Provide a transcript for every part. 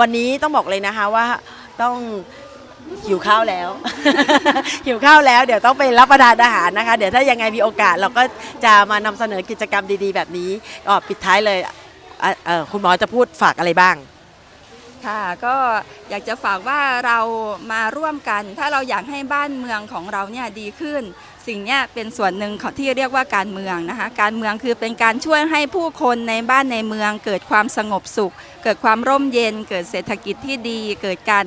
วันนี้ต้องบอกเลยนะคะว่าต้องหิวข้าวแล้ว หิวข้าวแล้วเดี๋ยวต้องไปรับประทานอาหารนะคะ เดี๋ยวถ้ายังไงมีโอกาสเราก็จะมานำเสนอกิจกรรมดีๆ แบบนี้ก็ปิดท้ายเลยเออคุณหมอจะพูดฝากอะไรบ้าง ค่ะก็อยากจะฝากว่าเรามาร่วมกัน ถ้าเราอยากให้บ้านเมืองของเราเนี่ยดีขึ้น สิ่งเนี้ยเป็นส่วนหนึ่งของที่เรียกว่าการเมืองนะคะ การเมืองคือเป็นการช่วยให้ผู้คนในบ้านในเมือง เกิดความสงบสุข เกิดความร่มเย็น เกิดเศรษฐกิจที่ดี เกิดการ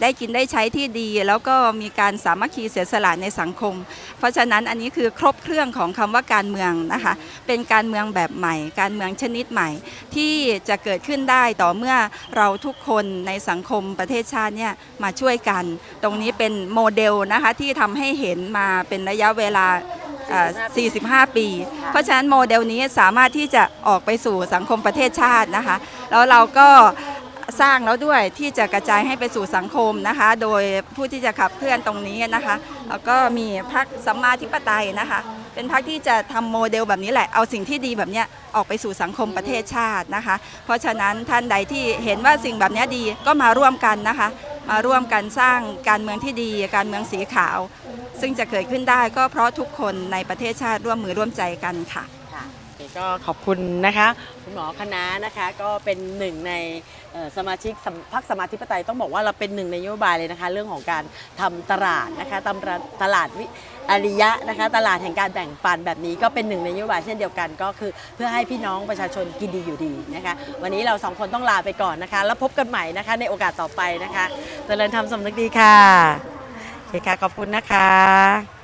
ได้กินได้ใช้ที่ดี แล้วก็มีการสามัคคีเสียสละในสังคม เพราะฉะนั้นอันนี้คือครบเครื่องของคำว่าการเมืองนะคะ เป็นการเมืองแบบใหม่ การเมืองชนิดใหม่ ที่จะเกิดขึ้นได้ต่อเมื่อเราทุกคนในสังคมประเทศชาติเนี่ยมาช่วยกัน ตรงนี้เป็นโมเดลนะคะที่ทำให้เห็นมาเป็นระยะเวลา 45 ปี เพราะฉะนั้นโมเดลนี้สามารถที่จะออกไปสู่สังคมประเทศชาตินะคะ แล้วเราก็สร้างแล้วด้วยที่จะกระจายให้ไปสู่สังคมนะคะ โดยผู้ที่จะขับเคลื่อนตรงนี้นะคะ แล้วก็มีพรรคสัมมาธิปไตยนะคะ เป็นพรรคที่จะทำโมเดลแบบนี้แหละ เอาสิ่งที่ดีแบบนี้ออกไปสู่สังคมประเทศชาตินะคะ เพราะฉะนั้นท่านใดที่เห็นว่าสิ่งแบบนี้ดีก็มาร่วมกันนะคะ มาร่วมกันสร้างการเมืองที่ดี การเมืองสีขาว ซึ่งจะเกิดขึ้นได้ก็เพราะทุกคนในประเทศชาติร่วมมือร่วมใจกันค่ะ ก็ขอบคุณนะคะ คุณหมอคณะนะคะก็เป็นหนึ่งในสมาชิกพรรคสมาธิปไตยต้องบอกว่าเราเป็นหนึ่งในนโยบายเลยนะคะ เรื่องของการทำตลาดนะคะตำราตลาดวิอริยะนะคะตลาดแห่งการแบ่งปันแบบนี้ก็เป็นหนึ่งในนโยบายเช่นเดียวกันก็คือ เพื่อให้พี่น้องประชาชนกินดีอยู่ดีนะคะวันนี้เราสองคนต้องลาไปก่อนนะคะ แล้วพบกันใหม่นะคะในโอกาสต่อไปนะคะเจริญธรรมสำนึกดีค่ะโอเคค่ะขอบคุณนะคะ